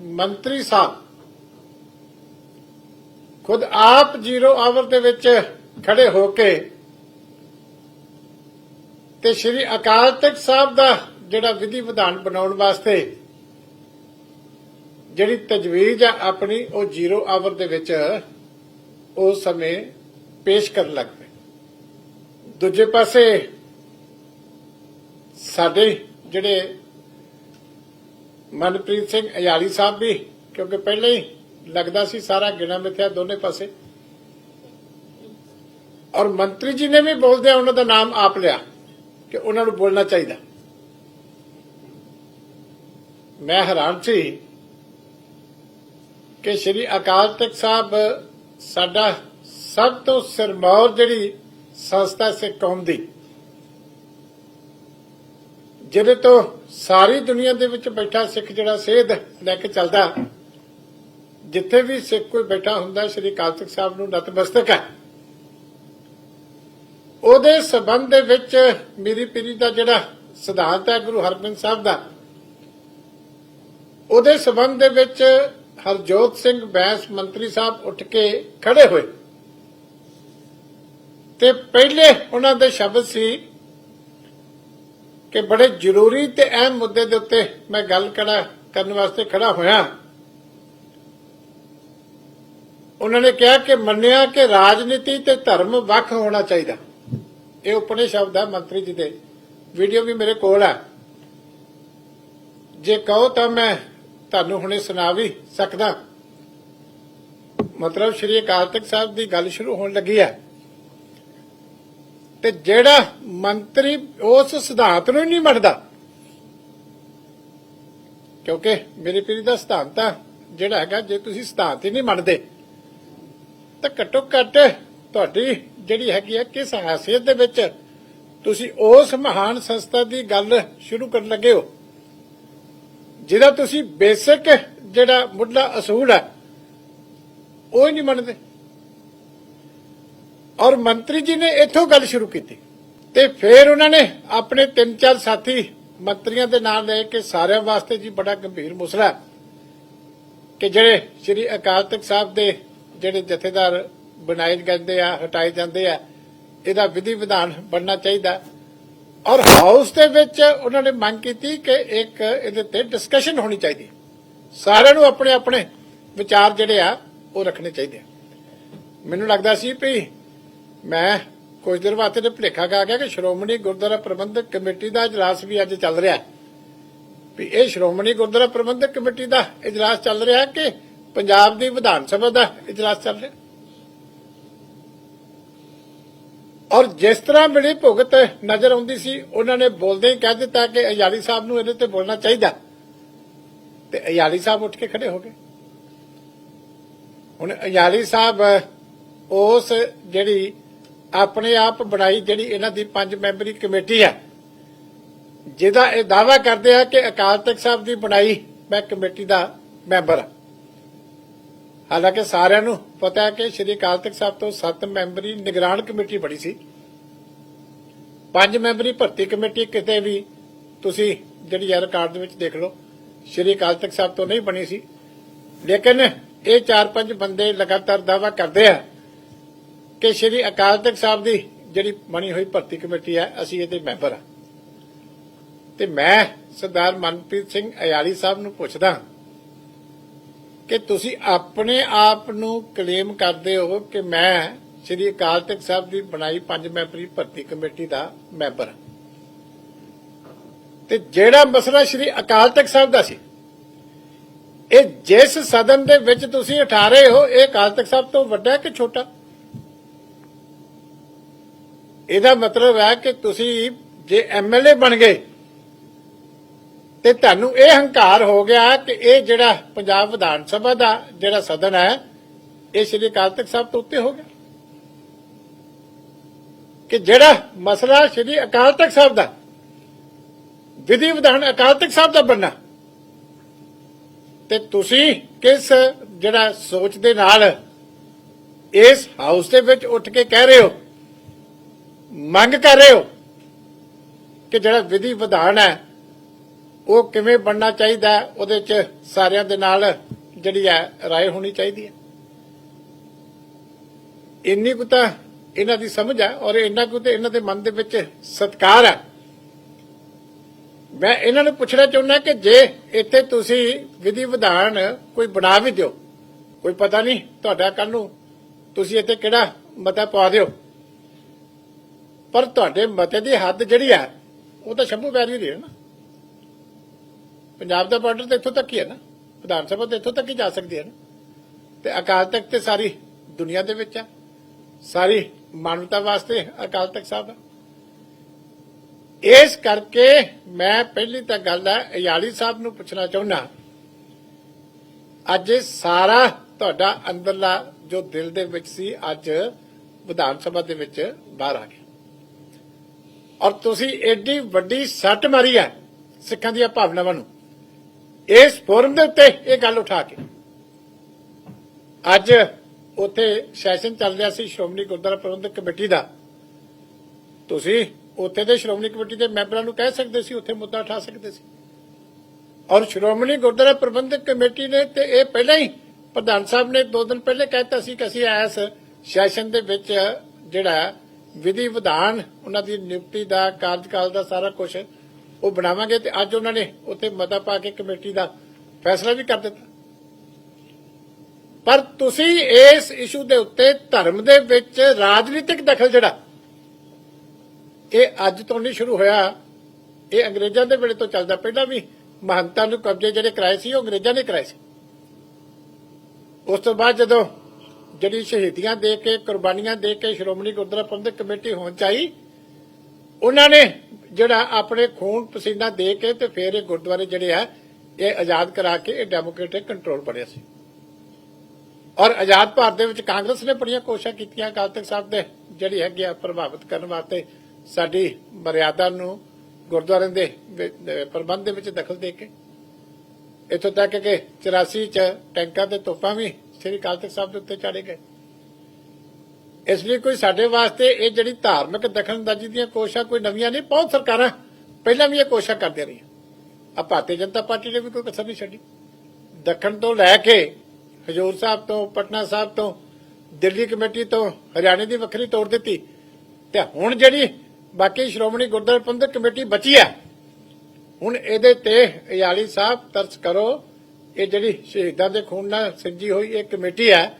ਮੰਤਰੀ ਸਾਹਿਬ, ਖੁਦ ਆਪ ਜ਼ੀਰੋ ਆਵਰ ਦੇ ਵਿੱਚ ਖੜੇ ਹੋ ਕੇ ਤੇ ਸ਼੍ਰੀ ਅਕਾਲ ਤਖਤ ਸਾਹਿਬ ਦਾ ਜਿਹੜਾ ਵਿਧੀ ਵਿਧਾਨ ਬਣਾਉਣ ਵਾਸਤੇ ਜਿਹੜੀ ਤਜਵੀਜ਼ ਆ ਆਪਣੀ, ਉਹ ਜ਼ੀਰੋ ਆਵਰ ਦੇ ਵਿੱਚ ਉਸ ਸਮੇਂ ਪੇਸ਼ ਕਰਨ ਲੱਗ ਪਏ। ਦੂਜੇ ਪਾਸੇ ਸਾਡੇ ਜਿਹੜੇ ਮਨਪ੍ਰੀਤ ਸਿੰਘ ਅਯਾਲੀ ਸਾਹਿਬ ਵੀ, ਕਿਉਂਕਿ ਪਹਿਲਾਂ ਹੀ ਲੱਗਦਾ ਸੀ ਸਾਰਾ ਗਿਣਾ ਮਿਥਿਆ ਦੋਨੇ ਪਾਸੇ। ਔਰ ਮੰਤਰੀ ਜੀ ਨੇ ਵੀ ਬੋਲਦਿਆਂ ਉਹਨਾਂ ਦਾ ਨਾਮ ਆਪ ਲਿਆ ਕਿ ਉਹਨਾਂ ਨੂੰ ਬੋਲਣਾ ਚਾਹੀਦਾ। ਮੈਂ ਹੈਰਾਨ ਸੀ ਕਿ ਸ਼੍ਰੀ ਅਕਾਲ ਤਖਤ ਸਾਹਿਬ ਸਾਡਾ ਸਭ ਤੋਂ ਸਿਰਮੌਰ ਜਿਹੜੀ ਸੰਸਥਾ ਸਿੱਖ ਕੌਮ ਦੀ ਜਿਹਦੇ ਤੋਂ ਸਾਰੀ ਦੁਨੀਆ ਦੇ ਵਿੱਚ ਬੈਠਾ ਸਿੱਖ ਜਿਹੜਾ ਸੇਧ ਲੈ ਕੇ ਚੱਲਦਾ, ਜਿੱਥੇ ਵੀ ਸਿੱਖ ਕੋਈ ਬੈਠਾ ਹੁੰਦਾ, ਸ਼੍ਰੀ ਅਕਾਲ ਤਖਤ ਸਾਹਿਬ ਨੂੰ ਨਤਮਸਤਕ ਹੈ। ਉਹਦੇ ਸਬੰਧ ਦੇ ਵਿੱਚ ਮੇਰੀ ਪੀਰੀ ਦਾ ਜਿਹੜਾ ਸਿਧਾਂਤ ਹੈ, ਗੁਰੂ ਹਰਗੋਬਿੰਦ ਸਾਹਿਬ ਦਾ, ਉਹਦੇ ਸਬੰਧ ਦੇ ਵਿੱਚ ਹਰਜੋਤ ਸਿੰਘ ਬੈਂਸ ਮੰਤਰੀ ਸਾਹਿਬ ਉੱਠ ਕੇ ਖੜੇ ਹੋਏ। ਤੇ ਪਹਿਲੇ ਉਹਨਾਂ ਦੇ ਸ਼ਬਦ ਸੀ ਕਿ ਬੜੇ ਜ਼ਰੂਰੀ ਤੇ ਅਹਿਮ ਮੁੱਦੇ ਦੇ ਉੱਤੇ ਮੈਂ ਗੱਲ ਕਰਾਂ, ਕਰਨ ਵਾਸਤੇ ਖੜਾ ਹੋਇਆ। ਉਹਨਾਂ ਨੇ ਕਿਹਾ ਕਿ ਮੰਨਿਆ ਕਿ ਰਾਜਨੀਤੀ ਤੇ ਧਰਮ ਵੱਖ ਹੋਣਾ ਚਾਹੀਦਾ। ਇਹ ਉਪਨੇ ਸ਼ਬਦ ਹੈ ਮੰਤਰੀ ਜੀ ਦੇ। ਵੀਡੀਓ ਵੀ ਮੇਰੇ ਕੋਲ ਹੈ ਜੇ ਕਹੋ ਤਾਂ ਮੈਂ ਤੁਹਾਨੂੰ ਹੁਣੇ ਸੁਣਾ ਵੀ ਸਕਦਾ। ਮਤਲਬ ਸ਼੍ਰੀ ਅਕਾਲ ਤਖਤ ਸਾਹਿਬ ਦੀ ਗੱਲ ਸ਼ੁਰੂ ਹੋਣ ਲੱਗੀ ਹੈ ਤੇ ਜਿਹੜਾ ਮੰਤਰੀ ਉਸ ਸਿਧਾਂਤ ਨੂੰ ਹੀ ਨਹੀਂ ਮੰਨਦਾ। ਕਿਉਂਕਿ ਮੇਰੀ ਪੀਰੀ ਦਾ ਸਿਧਾਂਤ ਆ, ਜਿਹੜਾ ਹੈਗਾ ਜੇ ਤੁਸੀਂ ਸਿਧਾਂਤ ਹੀ ਨਹੀਂ ਮੰਨਦੇ, ਤਾਂ ਘੱਟੋ ਘੱਟ ਤੁਹਾਡੀ ਜਿਹੜੀ ਹੈਗੀ ਹੈ ਕਿਸ ਹਾਸੀਅਤ ਦੇ ਵਿੱਚ ਤੁਸੀਂ ਉਸ ਮਹਾਨ ਸੰਸਥਾ ਦੀ ਗੱਲ ਸ਼ੁਰੂ ਕਰਨ ਲੱਗੇ ਹੋ, ਜਿਹਦਾ ਤੁਸੀਂ ਬੇਸਿਕ ਜਿਹੜਾ ਮੁੱਢਲਾ ਅਸੂਲ ਹੈ ਉਹ ਹੀ ਨਹੀਂ ਮੰਨਦੇ। ਔਰ ਮੰਤਰੀ ਜੀ ਨੇ ਇੱਥੋਂ ਗੱਲ ਸ਼ੁਰੂ ਕੀਤੀ ਤੇ ਫਿਰ ਉਹਨਾਂ ਨੇ ਆਪਣੇ ਤਿੰਨ ਚਾਰ ਸਾਥੀ ਮੰਤਰੀਆਂ ਦੇ ਨਾਲ ਲੈ ਕੇ ਸਾਰਿਆਂ ਵਾਸਤੇ ਜੀ ਬੜਾ ਗੰਭੀਰ ਮੁਸਲਾ ਕਿ ਜਿਹੜੇ ਸ੍ਰੀ ਅਕਾਲ ਤਖਤ ਸਾਹਿਬ ਦੇ ਜਿਹੜੇ ਜਥੇਦਾਰ ਬਣਾਏ ਜਾਂਦੇ ਆ, ਹਟਾਏ ਜਾਂਦੇ ਆ, ਇਹਦਾ ਵਿਧੀ ਵਿਧਾਨ ਬਣਨਾ ਚਾਹੀਦਾ। ਔਰ ਹਾਊਸ ਦੇ ਵਿੱਚ ਉਹਨਾਂ ਨੇ ਮੰਗ ਕੀਤੀ ਕਿ ਇੱਕ ਇਹਦੇ ਤੇ ਡਿਸਕਸ਼ਨ ਹੋਣੀ ਚਾਹੀਦੀ। ਸਾਰਿਆਂ ਨੂੰ ਆਪਣੇ ਆਪਣੇ ਵਿਚਾਰ ਜਿਹੜੇ ਆ, ਉਹ ਰੱਖਣੇ ਚਾਹੀਦੇ ਆ। ਮੈਨੂੰ ਲੱਗਦਾ ਸੀ ਵੀ ਮੈਂ ਕੁਝ ਦਿਨ ਬਾਅਦ ਤੇ ਭੁਲੇਖਾ ਗਾ ਗਿਆ ਕਿ ਸ਼੍ਰੋਮਣੀ ਗੁਰਦੁਆਰਾ ਪ੍ਰਬੰਧਕ ਕਮੇਟੀ ਦਾ ਇਜਲਾਸ ਵੀ ਅੱਜ ਚੱਲ ਰਿਹਾ ਵੀ ਇਹ ਸ਼੍ਰੋਮਣੀ ਗੁਰਦੁਆਰਾ ਪ੍ਰਬੰਧਕ ਕਮੇਟੀ ਦਾ ਇਜਲਾਸ ਚੱਲ ਰਿਹਾ ਕਿ ਪੰਜਾਬ ਦੀ ਵਿਧਾਨ ਸਭਾ ਦਾ ਇਜਲਾਸ ਚੱਲ ਰਿਹਾ ਔਰ ਜਿਸ ਤਰ੍ਹਾਂ ਮਿਲੀ ਭੁਗਤ ਨਜ਼ਰ ਆਉਂਦੀ ਸੀ, ਉਹਨਾਂ ਨੇ ਬੋਲਦੇ ਹੀ ਕਹਿ ਦਿੱਤਾ ਕਿ ਅਯਾਲੀ ਸਾਹਿਬ ਨੂੰ ਇਹਦੇ ਤੇ ਬੋਲਣਾ ਚਾਹੀਦਾ। ਤੇ ਅਯਾਲੀ ਸਾਹਿਬ ਉੱਠ ਕੇ ਖੜੇ ਹੋ ਗਏ। ਹੁਣ ਅਯਾਲੀ ਸਾਹਿਬ, ਉਸ ਜਿਹੜੀ ਆਪਣੇ ਆਪ ਬਣਾਈ ਜਿਹੜੀ ਇਹਨਾਂ ਦੀ ਪੰਜ ਮੈਂਬਰੀ ਕਮੇਟੀ ਹੈ। ਜਿਹਦਾ ਇਹ ਦਾਵਾ ਕਰਦੇ ਆ ਕਿ ਅਕਾਲ ਤਖਤ ਸਾਹਿਬ ਦੀ ਬਣਾਈ ਮੈਂ ਕਮੇਟੀ ਦਾ ਮੈਂਬਰ ਹਾਂ। ਹਾਲਾਂਕਿ ਸਾਰਿਆਂ ਨੂੰ ਪਤਾ ਹੈ ਕਿ ਸ਼੍ਰੀ ਅਕਾਲ ਤਖਤ ਸਾਹਿਬ ਤੋਂ 7 ਮੈਂਬਰੀ ਨਿਗਰਾਨ ਕਮੇਟੀ ਬਣੀ ਸੀ। ਪੰਜ ਮੈਂਬਰੀ ਭਰਤੀ ਕਮੇਟੀ ਕਿਤੇ ਵੀ ਤੁਸੀਂ ਜਿਹੜੀ ਹੈ ਰਿਕਾਰਡ ਦੇ ਵਿੱਚ ਦੇਖ ਲਓ, ਸ਼੍ਰੀ ਅਕਾਲ ਤਖਤ ਸਾਹਿਬ ਤੋਂ ਨਹੀਂ ਬਣੀ ਸੀ। ਲੇਕਿਨ ਇਹ ਚਾਰ ਪੰਜ ਬੰਦੇ ਲਗਾਤਾਰ ਦਾਵਾ ਕਰਦੇ ਆ ਕਿ ਸ਼੍ਰੀ ਅਕਾਲ ਤਖਤ ਸਾਹਿਬ ਦੀ ਜਿਹੜੀ ਬਣੀ ਹੋਈ ਭਰਤੀ ਕਮੇਟੀ ਹੈ, ਅਸੀਂ ਇਹਦੇ ਮੈਂਬਰ ਆ ਤੇ ਮੈਂ ਸਰਦਾਰ ਮਨਪ੍ਰੀਤ ਸਿੰਘ ਅਯਾਲੀ ਸਾਹਿਬ ਨੂੰ ਪੁੱਛਦਾ ਕਿ ਤੁਸੀਂ ਆਪਣੇ ਆਪ ਨੂੰ ਕਲੇਮ ਕਰਦੇ ਹੋ ਕਿ ਮੈਂ ਸ਼੍ਰੀ ਅਕਾਲ ਤਖਤ ਸਾਹਿਬ ਦੀ ਬਣਾਈ ਪੰਜ ਮੈਂਬਰੀ ਭਰਤੀ ਕਮੇਟੀ ਦਾ ਮੈਂਬਰ ਤੇ ਜਿਹੜਾ ਮਸਲਾ ਸ਼੍ਰੀ ਅਕਾਲ ਤਖਤ ਸਾਹਿਬ ਦਾ ਸੀ, ਇਹ ਜਿਸ ਸਦਨ ਦੇ ਵਿੱਚ ਤੁਸੀਂ ਉਠਾ ਰਹੇ ਹੋ, ਇਹ ਅਕਾਲ ਤਖਤ ਸਾਹਿਬ ਤੋਂ ਵੱਡਾ ਕਿ ਛੋਟਾ? ਇਹਦਾ ਮਤਲਬ ਹੈ ਕਿ ਤੁਸੀਂ ਜੇ ਐਮਐਲਏ ਬਣ ਗਏ, ਤੇ ਤੁਹਾਨੂੰ ਇਹ ਹੰਕਾਰ ਹੋ ਗਿਆ ਕਿ ਇਹ ਜਿਹੜਾ ਪੰਜਾਬ ਵਿਧਾਨ ਸਭਾ ਦਾ ਜਿਹੜਾ ਸਦਨ ਹੈ, ਇਹ ਸ਼੍ਰੀ ਅਕਾਲ ਤਖਤ ਸਾਹਿਬ ਤੋਂ ਉੱਤੇ ਹੋ ਗਿਆ। ਕਿ ਜਿਹੜਾ ਮਸਲਾ ਸ਼੍ਰੀ ਅਕਾਲ ਤਖਤ ਸਾਹਿਬ ਦਾ, ਵਿਧੀ ਵਿਧਾਨ ਅਕਾਲ ਤਖਤ ਸਾਹਿਬ ਦਾ ਬਣਨਾ, ਤੇ ਤੁਸੀਂ ਕਿਸ ਜਿਹੜਾ ਸੋਚ ਦੇ ਨਾਲ ਇਸ ਹਾਊਸ ਦੇ ਵਿੱਚ ਉੱਠ ਕੇ ਕਹਿ ਰਹੇ ਹੋ ਮੰਗ ਕਰ ਰਹੇ ਹੋ ਕਿ ਜਿਹੜਾ ਵਿਧੀ ਵਿਧਾਨ ਹੈ ਉਹ ਕਿਵੇਂ ਬਣਨਾ ਚਾਹੀਦਾ ਹੈ, ਉਹਦੇ 'ਚ ਸਾਰਿਆਂ ਦੇ ਨਾਲ ਜਿਹੜੀ ਹੈ ਰਾਏ ਹੋਣੀ ਚਾਹੀਦੀ ਹੈ। ਇੰਨੀ ਕੁ ਤਾਂ ਇਹਨਾਂ ਦੀ ਸਮਝ ਹੈ ਔਰ ਇੰਨਾ ਕੁ ਤੇ ਇਹਨਾਂ ਦੇ ਮਨ ਦੇ ਵਿੱਚ ਸਤਿਕਾਰ ਹੈ। ਮੈਂ ਇਹਨਾਂ ਨੂੰ ਪੁੱਛਣਾ ਚਾਹੁੰਦਾ ਕਿ ਜੇ ਇੱਥੇ ਤੁਸੀਂ ਵਿਧੀ ਵਿਧਾਨ ਕੋਈ ਬਣਾ ਵੀ ਦਿਓ ਕੋਈ ਪਤਾ ਨਹੀਂ ਤੁਹਾਡਾ ਕੱਲ ਨੂੰ ਤੁਸੀਂ ਇੱਥੇ ਕਿਹੜਾ ਮਤਾ ਪਾ ਦਿਓ? ਪਰ ਤੁਹਾਡੇ ਮਤੇ ਦੀ ਹੱਦ ਜਿਹੜੀ ਹੈ, ਉਹ ਤਾਂ ਸ਼ੰਭੂ ਵੈਲੀ ਦੀ ਹੈ ਨਾ। ਪੰਜਾਬ ਦਾ ਬਾਰਡਰ ਤਾਂ ਇੱਥੋਂ ਤੱਕ ਹੀ ਹੈ ਨਾ। ਵਿਧਾਨ ਸਭਾ ਤਾਂ ਇੱਥੋਂ ਤੱਕ ਹੀ ਜਾ ਸਕਦੀ ਹੈ ਨਾ। ਤੇ ਅਕਾਲ ਤਖਤ ਤੇ ਸਾਰੀ ਦੁਨੀਆ ਦੇ ਵਿੱਚ ਹੈ। ਸਾਰੀ ਮਾਨਵਤਾ ਵਾਸਤੇ ਅਕਾਲ ਤਖਤ ਸਾਹਿਬ ਹੈ। ਇਸ ਕਰਕੇ ਮੈਂ ਪਹਿਲੀ ਤਾਂ ਗੱਲ ਹੈ, ਅਯਾਲੀ ਸਾਹਿਬ ਨੂੰ ਪੁੱਛਣਾ ਚਾਹੁੰਦਾ ਅੱਜ ਸਾਰਾ ਤੁਹਾਡਾ ਅੰਦਰਲਾ ਜੋ ਦਿਲ ਦੇ ਵਿੱਚ ਸੀ, ਅੱਜ ਵਿਧਾਨ ਸਭਾ ਦੇ ਵਿੱਚ ਬਾਹਰ ਆ ਗਿਆ। ਔਰ ਤੁਸੀਂ ਐਡੀ ਵੱਡੀ ਸੱਟ ਮਾਰੀ ਹੈ ਸਿੱਖਾਂ ਦੀਆਂ ਭਾਵਨਾਵਾਂ ਨੂੰ। ਇਸ ਫੋਰਮ ਦੇ ਉੱਤੇ ਇਹ ਗੱਲ ਉਠਾ ਕੇ। ਅੱਜ ਉੱਥੇ ਸੈਸ਼ਨ ਚੱਲ ਰਿਹਾ ਸੀ ਸ਼੍ਰੋਮਣੀ ਗੁਰਦੁਆਰਾ ਪ੍ਰਬੰਧਕ ਕਮੇਟੀ ਦਾ। ਤੁਸੀਂ ਉੱਥੇ ਦੇ ਸ਼੍ਰੋਮਣੀ ਕਮੇਟੀ ਦੇ ਮੈਂਬਰਾਂ ਨੂੰ ਕਹਿ ਸਕਦੇ ਸੀ, ਉੱਥੇ ਮੁੱਦਾ ਉਠਾ ਸਕਦੇ ਸੀ। ਔਰ ਸ਼੍ਰੋਮਣੀ ਗੁਰਦੁਆਰਾ ਪ੍ਰਬੰਧਕ ਕਮੇਟੀ ਨੇ ਤੇ ਇਹ ਪਹਿਲਾਂ ਹੀ ਪ੍ਰਧਾਨ ਸਾਹਿਬ ਨੇ ਦੋ ਦਿਨ ਪਹਿਲੇ ਕਹਿਤਾ ਸੀ ਕਿ ਅਸੀਂ ਇਸ ਸੈਸ਼ਨ ਦੇ ਵਿੱਚ ਜਿਹੜਾ ਵਿਧੀ ਵਿਧਾਨ, ਉਹਨਾਂ ਦੀ ਨਿਯੁਕਤੀ ਦਾ, ਕਾਰਜਕਾਲ ਦਾ ਸਾਰਾ ਕੁਝ ਉਹ ਬਣਾਵਾਂਗੇ ਤੇ ਅੱਜ ਉਹਨਾਂ ਨੇ ਉੱਥੇ ਮਤਾ ਪਾ ਕੇ ਕਮੇਟੀ ਦਾ ਫੈਸਲਾ ਵੀ ਕਰ ਦਿੱਤਾ। ਪਰ ਤੁਸੀਂ ਇਸ ਇਸ਼ੂ ਦੇ ਉੱਤੇ ਧਰਮ ਦੇ ਵਿੱਚ ਰਾਜਨੀਤਿਕ ਦਖਲ ਜਿਹੜਾ, ਇਹ ਅੱਜ ਤੋਂ ਨਹੀਂ ਸ਼ੁਰੂ ਹੋਇਆ। ਇਹ ਅੰਗਰੇਜ਼ਾਂ ਦੇ ਵੇਲੇ ਤੋਂ ਚੱਲਦਾ। ਪਹਿਲਾਂ ਵੀ ਮਹੰਤਾਂ ਨੂੰ ਕਬਜ਼ੇ ਜਿਹੜੇ ਕਰਾਏ ਸੀ, ਉਹ ਅੰਗਰੇਜ਼ਾਂ ਨੇ ਕਰਾਏ ਸੀ। ਉਸ ਤੋਂ ਬਾਅਦ ਜਦੋਂ ਜਿਹੜੀ ਸ਼ਹੀਦੀਆਂ ਦੇ ਕੇ, ਕੁਰਬਾਨੀਆਂ ਦੇ ਕੇ ਸ਼੍ਰੋਮਣੀ ਗੁਰਦੁਆਰਾ ਪ੍ਰਬੰਧਕ ਕਮੇਟੀ ਹੋਣ ਚਾਹੀ, ਉਹਨਾਂ ਨੇ ਜਿਹੜਾ ਆਪਣੇ ਖੂਨ ਪਸੀਨਾ ਦੇ ਕੇ ਤੇ ਫਿਰ ਇਹ ਗੁਰਦੁਆਰੇ ਜਿਹੜੇ ਆ, ਇਹ ਆਜ਼ਾਦ ਕਰਾ ਕੇ ਇਹ ਡੈਮੋਕ੍ਰੈਟਿਕ ਕੰਟਰੋਲ ਬਣਿਆ ਸੀ। ਔਰ ਆਜ਼ਾਦ ਭਾਰਤ ਦੇ ਵਿੱਚ ਕਾਂਗਰਸ ਨੇ ਬੜੀਆਂ ਕੋਸ਼ਿਸ਼ਾਂ ਕੀਤੀਆਂ ਅਕਾਲ ਤਖਤ ਸਾਹਿਬ ਦੇ, ਜਿਹੜੀ ਹੈਗੀ ਆ ਪ੍ਰਭਾਵਿਤ ਕਰਨ ਵਾਸਤੇ ਸਾਡੀ ਮਰਿਆਦਾ ਨੂੰ ਗੁਰਦੁਆਰਿਆਂ ਦੇ ਪ੍ਰਬੰਧ ਦੇ ਵਿੱਚ ਦਖਲ ਦੇ ਕੇ, ਇਥੋਂ ਤੱਕ ਕਿ 84 ਚ ਟੈਂਕਾਂ ਤੇ ਤੋਪਾਂ ਵੀ ਸ੍ਰੀ ਅਕਾਲ ਤਖਤ ਸਾਹਿਬ ਦੇ ਉੱਤੇ ਚਾੜੇ ਗਏ। ਇਸ ਲਈ ਕੋਈ ਸਾਡੇ ਵਾਸਤੇ ਇਹ ਜਿਹੜੀ ਧਾਰਮਿਕ ਦਖਲਅੰਦਾਜ਼ੀ ਦੀਆਂ ਕੋਸ਼ਿਸ਼ਾਂ ਕੋਈ ਨਵੀਆਂ ਨਹੀਂ, ਬਹੁਤ ਸਰਕਾਰਾਂ ਪਹਿਲਾਂ ਵੀ ਇਹ ਕੋਸ਼ਿਸ਼ਾਂ ਕਰਦੀਆਂ ਰਹੀਆਂ। ਆ ਭਾਰਤੀ ਜਨਤਾ ਪਾਰਟੀ ਨੇ ਵੀ ਕੋਈ ਕਸਰ ਨਹੀਂ ਛੱਡੀ। ਦੱਖਣ ਤੋਂ ਲੈ ਕੇ ਹਜੂਰ ਸਾਹਿਬ ਤੋਂ, ਪਟਨਾ ਸਾਹਿਬ ਤੋਂ, ਦਿੱਲੀ ਕਮੇਟੀ ਤੋਂ, ਹਰਿਆਣੇ ਦੀ ਵੱਖਰੀ ਤੋੜ ਦਿੱਤੀ। ਤੇ ਹੁਣ ਜਿਹੜੀ ਬਾਕੀ ਸ਼੍ਰੋਮਣੀ ਗੁਰਦੁਆਰਾ ਪ੍ਰਬੰਧਕ ਕਮੇਟੀ ਬਚੀ ਆ ਹੁਣ ਇਹਦੇ ਤੇ ਅਯਾਲੀ ਸਾਹਿਬ ਤਰਸ ਕਰੋ। ਇਹ ਜਿਹੜੀ ਸ਼ਹੀਦਾਂ ਦੇ ਖੂਨ ਨਾਲ ਸਿੰਜੀ ਹੋਈ ਇਹ ਕਮੇਟੀ ਹੈ,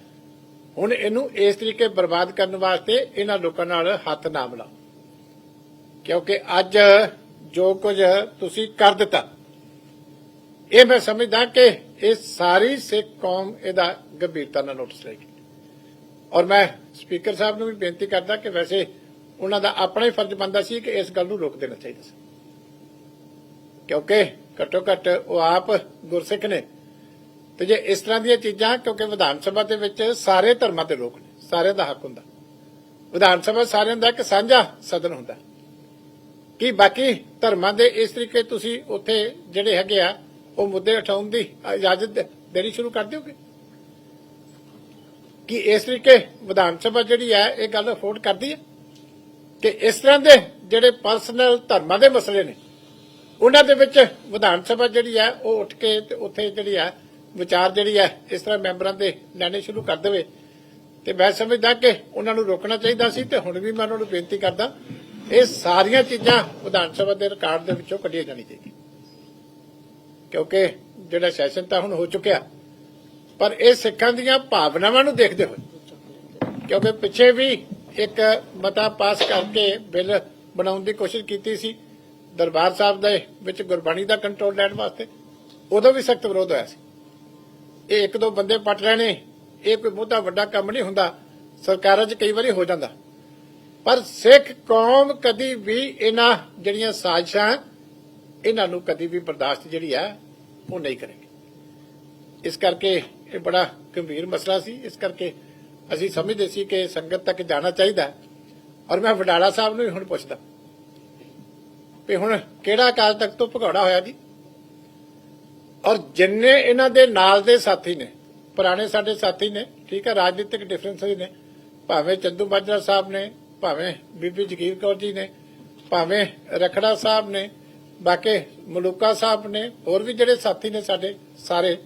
ਹੁਣ ਇਹਨੂੰ ਇਸ ਤਰੀਕੇ ਬਰਬਾਦ ਕਰਨ ਵਾਸਤੇ ਇਹਨਾਂ ਲੋਕਾਂ ਨਾਲ ਹੱਥ ਨਾ ਮਿਲਾਓ। ਕਿਉਂਕਿ ਅੱਜ ਜੋ ਕੁਝ ਤੁਸੀਂ ਕਰ ਦਿੱਤਾ, ਇਹ ਮੈਂ ਸਮਝਦਾ ਕਿ ਇਹ ਸਾਰੀ ਸਿੱਖ ਕੌਮ ਇਹਦਾ ਗੰਭੀਰਤਾ ਨਾਲ ਨੋਟਿਸ ਲਏਗੀ। ਔਰ ਮੈਂ ਸਪੀਕਰ ਸਾਹਿਬ ਨੂੰ ਵੀ ਬੇਨਤੀ ਕਰਦਾ ਕਿ ਵੈਸੇ ਉਹਨਾਂ ਦਾ ਆਪਣਾ ਹੀ ਫਰਜ਼ ਬਣਦਾ ਸੀ ਕਿ ਇਸ ਗੱਲ ਨੂੰ ਰੋਕ ਦੇਣਾ ਚਾਹੀਦਾ ਸੀ। ਕਿਉਂਕਿ ਘੱਟੋ ਘੱਟ ਉਹ ਆਪ ਗੁਰਸਿੱਖ ਨੇ ਤੇ ਜੇ ਇਸ ਤਰ੍ਹਾਂ ਦੀਆਂ ਚੀਜ਼ਾਂ, ਕਿਉਂਕਿ ਵਿਧਾਨ ਸਭਾ ਦੇ ਵਿੱਚ ਸਾਰੇ ਧਰਮਾਂ ਦੇ ਲੋਕ ਨੇ ਸਾਰਿਆਂ ਦਾ ਹੱਕ ਹੁੰਦਾ। ਵਿਧਾਨ ਸਭਾ ਸਾਰਿਆਂ ਦਾ ਇੱਕ ਸਾਂਝਾ ਸਦਨ ਹੁੰਦਾ। ਕੀ ਬਾਕੀ ਧਰਮਾਂ ਦੇ ਇਸ ਤਰੀਕੇ ਤੁਸੀਂ ਉੱਥੇ ਜਿਹੜੇ ਹੈਗੇ ਆ, ਉਹ ਮੁੱਦੇ ਉਠਾਉਣ ਦੀ ਇਜਾਜ਼ਤ ਦੇਣੀ ਸ਼ੁਰੂ ਕਰ ਦਿਓਗੇ? ਕਿ ਇਸ ਤਰੀਕੇ ਵਿਧਾਨ ਸਭਾ ਜਿਹੜੀ ਹੈ, ਇਹ ਗੱਲ ਅਫੋਰਡ ਕਰਦੀ ਹੈ? ਕਿ ਇਸ ਤਰ੍ਹਾਂ ਦੇ ਜਿਹੜੇ ਪਰਸਨਲ ਧਰਮਾਂ ਦੇ ਮਸਲੇ ਨੇ, ਉਹਨਾਂ ਦੇ ਵਿੱਚ ਵਿਧਾਨ ਸਭਾ ਜਿਹੜੀ ਹੈ, ਉਹ ਉੱਠ ਕੇ ਤੇ ਉੱਥੇ ਜਿਹੜੀ ਹੈ ਵਿਚਾਰ ਜਿਹੜੀ ਹੈ, ਇਸ ਤਰ੍ਹਾਂ ਮੈਂਬਰਾਂ ਦੇ ਲੈਣੇ ਸ਼ੁਰੂ ਕਰ ਦੇਵੇ। ਤੇ ਮੈਂ ਸਮਝਦਾ ਕਿ ਉਹਨਾਂ ਨੂੰ ਰੋਕਣਾ ਚਾਹੀਦਾ ਸੀ ਤੇ ਹੁਣ ਵੀ ਮੈਂ ਉਹਨਾਂ ਨੂੰ ਬੇਨਤੀ ਕਰਦਾ, ਇਹ ਸਾਰੀਆਂ ਚੀਜ਼ਾਂ ਵਿਧਾਨ ਸਭਾ ਦੇ ਰਿਕਾਰਡ ਦੇ ਵਿੱਚੋਂ ਕੱਢੀਆਂ ਜਾਣੀ ਚਾਹੀਦੀ ਕਿਉਂਕਿ ਜਿਹੜਾ ਸੈਸ਼ਨ ਤਾਂ ਹੁਣ ਹੋ ਚੁੱਕਿਆ, ਪਰ ਇਹ ਸਿੱਖਾਂ ਦੀਆਂ ਭਾਵਨਾਵਾਂ ਨੂੰ ਦੇਖਦੇ ਹੋਏ, ਕਿਉਂਕਿ ਪਿੱਛੇ ਵੀ ਇੱਕ ਮਤਾ ਪਾਸ ਕਰਕੇ ਬਿੱਲ ਬਣਾਉਣ ਦੀ ਕੋਸ਼ਿਸ਼ ਕੀਤੀ ਸੀ, ਦਰਬਾਰ ਸਾਹਿਬ ਦੇ ਵਿੱਚ ਗੁਰਬਾਣੀ ਦਾ ਕੰਟਰੋਲ ਲੈਣ ਵਾਸਤੇ, ਉਦੋਂ ਵੀ ਸਖਤ ਵਿਰੋਧ ਹੋਇਆ ਸੀ। ਇਹ ਇੱਕ ਦੋ ਬੰਦੇ ਪਟ ਰਹੇ ਨੇ ਇਹ ਕੋਈ ਬਹੁਤਾ ਵੱਡਾ ਕੰਮ ਨਹੀਂ ਹੁੰਦਾ। ਸਰਕਾਰਾਂ 'ਚ ਕਈ ਵਾਰੀ ਹੋ ਜਾਂਦਾ। ਪਰ ਸਿੱਖ ਕੌਮ ਕਦੀ ਵੀ ਇਹਨਾਂ ਜਿਹੜੀਆਂ ਸਾਜ਼ਿਸ਼ਾਂ, ਇਹਨਾਂ ਨੂੰ ਕਦੀ ਵੀ ਬਰਦਾਸ਼ਤ ਜਿਹੜੀ ਆ, ਉਹ ਨਹੀਂ ਕਰੇਗੀ ਇਸ ਕਰਕੇ ਇਹ ਬੜਾ ਗੰਭੀਰ ਮਸਲਾ ਸੀ। ਇਸ ਕਰਕੇ ਅਸੀਂ ਸਮਝਦੇ ਸੀ ਕਿ ਸੰਗਤ ਤੱਕ ਜਾਣਾ ਚਾਹੀਦਾ। ਔਰ ਮੈਂ ਵਡਾਲਾ ਸਾਹਿਬ ਨੂੰ ਵੀ ਹੁਣ ਪੁੱਛਦਾ ਵੀ ਹੁਣ ਕਿਹੜਾ ਕਾਲ ਤੱਕ ਤੋਂ ਭਗੌੜਾ ਹੋਇਆ ਜੀ? ਔਰ ਜਿੰਨੇ ਇਹਨਾਂ ਦੇ ਨਾਲ ਦੇ ਸਾਥੀ ਨੇ, ਪੁਰਾਣੇ ਸਾਡੇ ਸਾਥੀ ਨੇ, ਠੀਕ ਹੈ, ਰਾਜਨੀਤਿਕ ਡਿਫਰੈਂਸ ਨੇ, ਭਾਵੇਂ ਚੰਦੂ ਮਾਜਰਾ ਸਾਹਿਬ ਨੇ, ਭਾਵੇਂ ਬੀਬੀ ਜਗੀਰ ਕੌਰ ਜੀ ਨੇ, ਭਾਵੇਂ ਰਖੜਾ ਸਾਹਿਬ ਨੇ, ਬਾਕੀ ਮਲੂਕਾ ਸਾਹਿਬ ਨੇ, ਹੋਰ ਵੀ ਜਿਹੜੇ ਸਾਥੀ ਨੇ ਸਾਡੇ ਸਾਰੇ,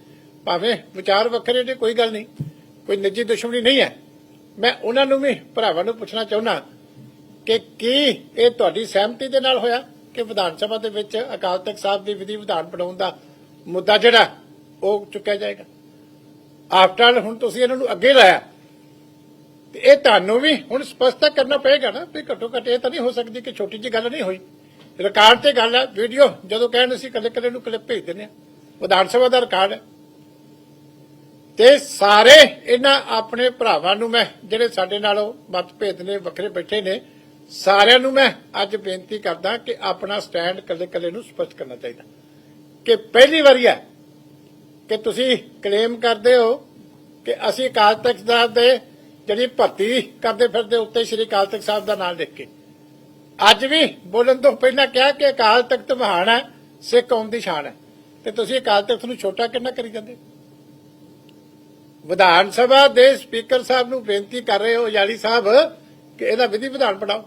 ਭਾਵੇਂ ਵਿਚਾਰ ਵੱਖਰੇ ਨੇ, ਕੋਈ ਗੱਲ ਨਹੀਂ, ਕੋਈ ਨਿੱਜੀ ਦੁਸ਼ਮਣੀ ਨਹੀਂ ਹੈ। ਮੈਂ ਉਹਨਾਂ ਨੂੰ ਵੀ ਭਰਾਵਾਂ ਨੂੰ ਪੁੱਛਣਾ ਚਾਹੁੰਦਾ ਕਿ ਕੀ ਇਹ ਤੁਹਾਡੀ ਸਹਿਮਤੀ ਦੇ ਨਾਲ ਹੋਇਆ ਕਿ ਵਿਧਾਨ ਸਭਾ ਦੇ ਵਿੱਚ ਅਕਾਲ ਤਖਤ ਸਾਹਿਬ ਦੀ ਵਿਧੀ ਵਿਧਾਨ ਬਣਾਉਣ ਦਾ ਮੁੱਦਾ ਜਿਹੜਾ, ਉਹ ਚੁੱਕਿਆ ਜਾਏਗਾ। ਆਫਟਰ ਆਲ ਹੁਣ ਤੁਸੀਂ ਇਹਨਾਂ ਨੂੰ ਅੱਗੇ ਲਾਇਆ। ਤੇ ਇਹ ਤੁਹਾਨੂੰ ਵੀ ਹੁਣ ਸਪਸ਼ਟ ਕਰਨਾ ਪਏਗਾ ਨਾ, ਵੀ ਘੱਟੋ ਘੱਟ ਇਹ ਤਾਂ ਨਹੀਂ ਹੋ ਸਕਦੀ ਕਿ ਛੋਟੀ ਜਿਹੀ ਗੱਲ ਨਹੀਂ ਹੋਈ। ਰਿਕਾਰਡ ਤੇ ਗੱਲ ਹੈ ਵੀਡੀਓ ਜਦੋਂ ਕਹਿਣ ਅਸੀਂ ਕੱਲੇ ਕੱਲੇ ਨੂੰ ਕਲਿੱਪ ਭੇਜ ਦਿੰਦੇ ਆ। ਵਿਧਾਨ ਸਭਾ ਦਾ ਰਿਕਾਰਡ ਹੈ ਤੇ ਸਾਰੇ ਇਹਨਾਂ ਆਪਣੇ ਭਰਾਵਾਂ ਨੂੰ ਮੈਂ, ਜਿਹੜੇ ਸਾਡੇ ਨਾਲੋਂ ਮਤਭੇਦ ਨੇ, ਵੱਖਰੇ ਬੈਠੇ ਨੇ, ਸਾਰਿਆਂ ਨੂੰ ਮੈਂ ਅੱਜ ਬੇਨਤੀ ਕਰਦਾ ਕਿ ਆਪਣਾ ਸਟੈਂਡ ਕੱਲੇ ਕੱਲੇ ਨੂੰ ਸਪਸ਼ਟ ਕਰਨਾ ਚਾਹੀਦਾ। ਕਿ ਪਹਿਲੀ ਵਾਰੀ ਹੈ ਕਿ ਤੁਸੀਂ ਕਲੇਮ ਕਰਦੇ ਹੋ ਕਿ ਅਸੀਂ ਅਕਾਲ ਤਖਤ ਸਾਹਿਬ ਦੇ ਜਿਹੜੀ ਭਰਤੀ ਕਰਦੇ ਫਿਰਦੇ ਉੱਤੇ ਸ੍ਰੀ ਅਕਾਲ ਤਖਤ ਸਾਹਿਬ ਦਾ ਨਾਮ ਲਿਖ ਕੇ। ਅੱਜ ਵੀ ਬੋਲਣ ਤੋਂ ਪਹਿਲਾਂ ਕਿਹਾ ਕਿ ਅਕਾਲ ਤਖਤ ਮਹਾਨ ਹੈ, ਸਿੱਖ ਕੌਮ ਦੀ ਸ਼ਾਨ ਹੈ। ਤੇ ਤੁਸੀਂ ਅਕਾਲ ਤਖਤ ਨੂੰ ਛੋਟਾ ਕਿੰਨਾ ਕਰੀ ਜਾਂਦੇ? ਵਿਧਾਨ ਸਭਾ ਦੇ ਸਪੀਕਰ ਸਾਹਿਬ ਨੂੰ ਬੇਨਤੀ ਕਰ ਰਹੇ ਹੋ ਯਾਲੀ ਸਾਹਿਬ ਕਿ ਇਹਦਾ ਵਿਧੀ ਵਿਧਾਨ ਬਣਾਓ।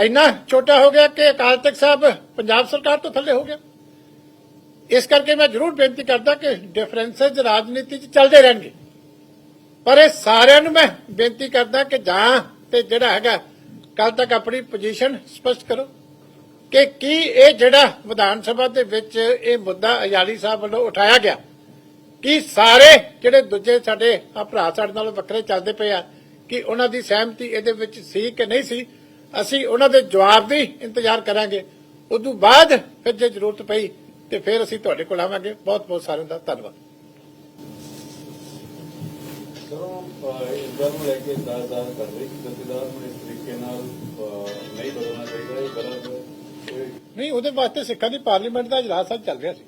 ਇੰਨਾ ਛੋਟਾ ਹੋ ਗਿਆ ਕਿ ਅਕਾਲ ਤਖਤ ਸਾਹਿਬ ਪੰਜਾਬ ਸਰਕਾਰ ਤੋਂ ਥੱਲੇ ਹੋ ਗਿਆ। ਇਸ ਕਰਕੇ ਮੈਂ ਜ਼ਰੂਰ ਬੇਨਤੀ ਕਰਦਾ ਕਿ ਡਿਫਰੈਂਸਸ ਰਾਜਨੀਤੀ 'ਚ ਚੱਲਦੇ ਰਹਿਣਗੇ। ਪਰ ਇਹ ਸਾਰਿਆਂ ਨੂੰ ਮੈਂ ਬੇਨਤੀ ਕਰਦਾ ਕਿ ਜਾਂ ਤੇ ਜਿਹੜਾ ਹੈਗਾ ਕੱਲ ਤੱਕ ਆਪਣੀ ਪੋਜੀਸ਼ਨ ਸਪਸ਼ਟ ਕਰੋ ਕਿ ਕੀ ਇਹ ਜਿਹੜਾ ਵਿਧਾਨ ਸਭਾ ਦੇ ਵਿੱਚ ਇਹ ਮੁੱਦਾ ਅਯਾਲੀ ਸਾਹਿਬ ਵੱਲੋਂ ਉਠਾਇਆ ਗਿਆ, ਕਿ ਸਾਰੇ ਜਿਹੜੇ ਦੂਜੇ ਸਾਡੇ ਭਰਾ ਸਾਡੇ ਨਾਲ ਵੱਖਰੇ ਚੱਲਦੇ ਪਏ ਆ, ਕਿ ਉਹਨਾਂ ਦੀ ਸਹਿਮਤੀ ਇਹਦੇ ਵਿੱਚ ਸੀ ਕਿ ਨਹੀਂ ਸੀ, ਅਸੀਂ ਉਹਨਾਂ ਦੇ ਜਵਾਬ ਦੀ ਇੰਤਜ਼ਾਰ ਕਰਾਂਗੇ। ਉਦੋਂ ਬਾਅਦ ਫਿਰ ਜੇ ਜ਼ਰੂਰਤ ਪਈ ਤੇ ਫਿਰ ਅਸੀਂ ਤੁਹਾਡੇ ਕੋਲ ਆਵਾਂਗੇ। ਬਹੁਤ ਬਹੁਤ ਸਾਰਿਆਂ ਦਾ ਧੰਨਵਾਦ। ਕਰੋ ਇਸ ਗੱਲ ਨੂੰ ਲੈ ਕੇ ਦਾਅਦਾਰ ਕਰ ਰਹੀ ਕਿ ਜਥੇਦਾਰ ਨੂੰ ਇਸ ਤਰੀਕੇ ਨਾਲ ਅਹ, ਨਹੀਂ ਬਦਲਣਾ ਚਾਹੀਦਾ ਇਹ ਗਲਤ ਇਹ ਨਹੀਂ ਉਹਦੇ ਵਾਸਤੇ ਸਿੱਖਾਂ ਦੀ ਪਾਰਲੀਮੈਂਟ ਦਾ ਇਜਲਾਸ ਅੱਜ ਚੱਲ ਰਿਹਾ ਸੀ।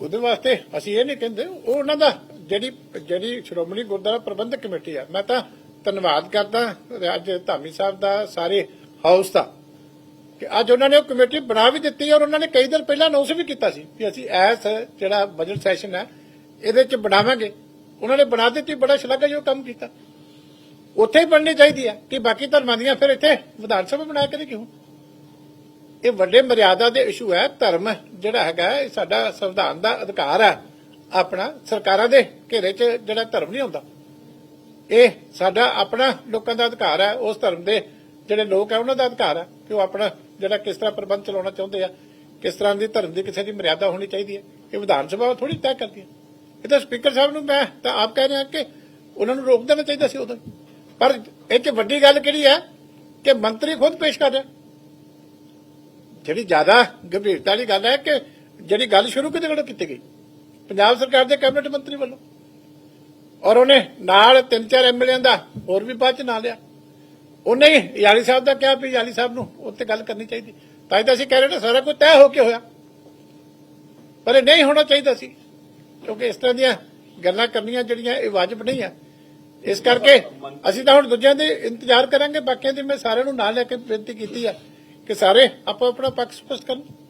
ਉਹਦੇ ਵਾਸਤੇ ਅਸੀਂ ਇਹ ਨਹੀਂ ਕਹਿੰਦੇ ਉਹ ਉਹਨਾਂ ਦਾ ਜਿਹੜੀ ਜਿਹੜੀ ਸ਼੍ਰੋਮਣੀ ਗੁਰਦੁਆਰਾ ਪ੍ਰਬੰਧਕ ਕਮੇਟੀ ਆ। ਮੈਂ ਤਾਂ ਧੰਨਵਾਦ ਕਰਦਾ ਅੱਜ ਧਾਮੀ ਸਾਹਿਬ ਦਾ ਸਾਰੇ ਹਾਊਸ ਦਾ। ਕਿ ਅੱਜ ਉਹਨਾਂ ਨੇ ਉਹ ਕਮੇਟੀ ਬਣਾ ਵੀ ਦਿੱਤੀ ਔਰ ਉਹਨਾਂ ਨੇ ਕਈ ਦਿਨ ਪਹਿਲਾਂ ਅਨਾਉਂਸ ਵੀ ਕੀਤਾ ਸੀ ਕਿ ਅਸੀਂ ਐਸ ਜਿਹੜਾ ਬਜਟ ਸੈਸ਼ਨ ਹੈ, ਇਹਦੇ ਚ ਬਣਾਵਾਂਗੇ। ਉਹਨਾਂ ਨੇ ਬਣਾ ਦਿੱਤੀ, ਬੜਾ ਸ਼ਲਾਘਾਯੋਗ ਕੰਮ ਕੀਤਾ। ਉੱਥੇ ਹੀ ਬਣਨੀ ਚਾਹੀਦੀ ਹੈ ਕਿ ਬਾਕੀ ਧਰਮਾਂ ਦੀਆਂ ਫਿਰ ਇੱਥੇ ਵਿਧਾਨ ਸਭਾ ਬਣਾ ਕੇ ਕਿਉਂ? ਇਹ ਵੱਡੇ ਮਰਿਆਦਾ ਦੇ ਇਸ਼ੂ ਹੈ, ਧਰਮ ਜਿਹੜਾ ਹੈਗਾ ਇਹ ਸਾਡਾ ਸੰਵਿਧਾਨ ਦਾ ਅਧਿਕਾਰ ਹੈ, ਆਪਣਾ ਸਰਕਾਰਾਂ ਦੇ ਘੇਰੇ 'ਚ ਜਿਹੜਾ ਧਰਮ ਨਹੀਂ ਆਉਂਦਾ। ਇਹ ਸਾਡਾ ਆਪਣਾ ਲੋਕਾਂ ਦਾ ਅਧਿਕਾਰ ਹੈ, ਉਸ ਧਰਮ ਦੇ ਜਿਹੜੇ ਲੋਕ ਹੈ ਉਹਨਾਂ ਦਾ ਅਧਿਕਾਰ ਆ ਕਿ ਉਹ ਆਪਣਾ ਜਿਹੜਾ ਕਿਸ ਤਰ੍ਹਾਂ ਪ੍ਰਬੰਧ ਚਲਾਉਣਾ ਚਾਹੁੰਦੇ ਆ, ਕਿਸ ਤਰ੍ਹਾਂ ਦੀ ਧਰਮ ਦੀ ਕਿਸੇ ਦੀ ਮਰਿਆਦਾ ਹੋਣੀ ਚਾਹੀਦੀ ਹੈ। ਇਹ ਵਿਧਾਨ ਸਭਾ ਥੋੜੀ ਤੈਅ ਕਰਦੀ ਹੈ। ਇਹ ਤਾਂ ਸਪੀਕਰ ਸਾਹਿਬ ਨੂੰ ਮੈਂ ਤਾਂ ਆਪ ਕਹਿ ਰਿਹਾ ਕਿ ਉਹਨਾਂ ਨੂੰ ਰੋਕ ਦੇਣਾ ਚਾਹੀਦਾ ਸੀ ਉਦੋਂ। ਪਰ ਇਹ 'ਚ ਵੱਡੀ ਗੱਲ ਕਿਹੜੀ ਹੈ ਕਿ ਮੰਤਰੀ ਖੁਦ ਪੇਸ਼ ਕਰ ਰਿਹਾ। ਜਿਹੜੀ ਜ਼ਿਆਦਾ ਗੰਭੀਰਤਾ ਵਾਲੀ ਗੱਲ ਹੈ ਕਿ ਜਿਹੜੀ ਗੱਲ ਸ਼ੁਰੂ ਕਿਹਦੇ ਵੱਲੋਂ ਕੀਤੀ ਗਈ। ਪੰਜਾਬ ਸਰਕਾਰ ਦੇ ਕੈਬਨਿਟ ਮੰਤਰੀ ਵੱਲੋਂ। ਔਰ ਉਹਨੇ ਨਾਲ ਤਿੰਨ ਚਾਰ ਐਮਐਲਏ ਦਾ ਹੋਰ ਵੀ ਬਾਅਦ ਚ ਨਾਂ ਲਿਆ। ਉਹਨੇ ਹੀ ਯਾਲੀ ਸਾਹਿਬ ਦਾ ਕਿਹਾ ਵੀ ਯਾਲੀ ਸਾਹਿਬ ਨੂੰ ਉੱਤੇ ਗੱਲ ਕਰਨੀ ਚਾਹੀਦੀ। ਤਾਂ ਹੀ ਤਾਂ ਅਸੀਂ ਕਹਿ ਰਹੇ ਨੇ ਸਾਰਾ ਕੁਝ ਤੈਅ ਹੋ ਕੇ ਹੋਇਆ। ਪਰ ਇਹ ਨਹੀਂ ਹੋਣਾ ਚਾਹੀਦਾ ਸੀ, ਕਿਉਂਕਿ ਇਸ ਤਰ੍ਹਾਂ ਦੀਆਂ ਗੱਲਾਂ ਕਰਨੀਆਂ ਜਿਹੜੀਆਂ ਇਹ ਵਾਜਬ ਨਹੀਂ ਆ। ਇਸ ਕਰਕੇ ਅਸੀਂ ਤਾਂ ਹੁਣ ਦੂਜਿਆਂ ਦੇ ਇੰਤਜ਼ਾਰ ਕਰਾਂਗੇ, ਬਾਕੀਆਂ ਦੀ ਮੈਂ ਸਾਰਿਆਂ ਨੂੰ ਨਾਲ ਲੈ ਕੇ ਬੇਨਤੀ ਕੀਤੀ ਆ ਕਿ ਸਾਰੇ ਆਪੋ ਆਪਣਾ ਪੱਖ ਸਪਸ਼ਟ ਕਰਨ।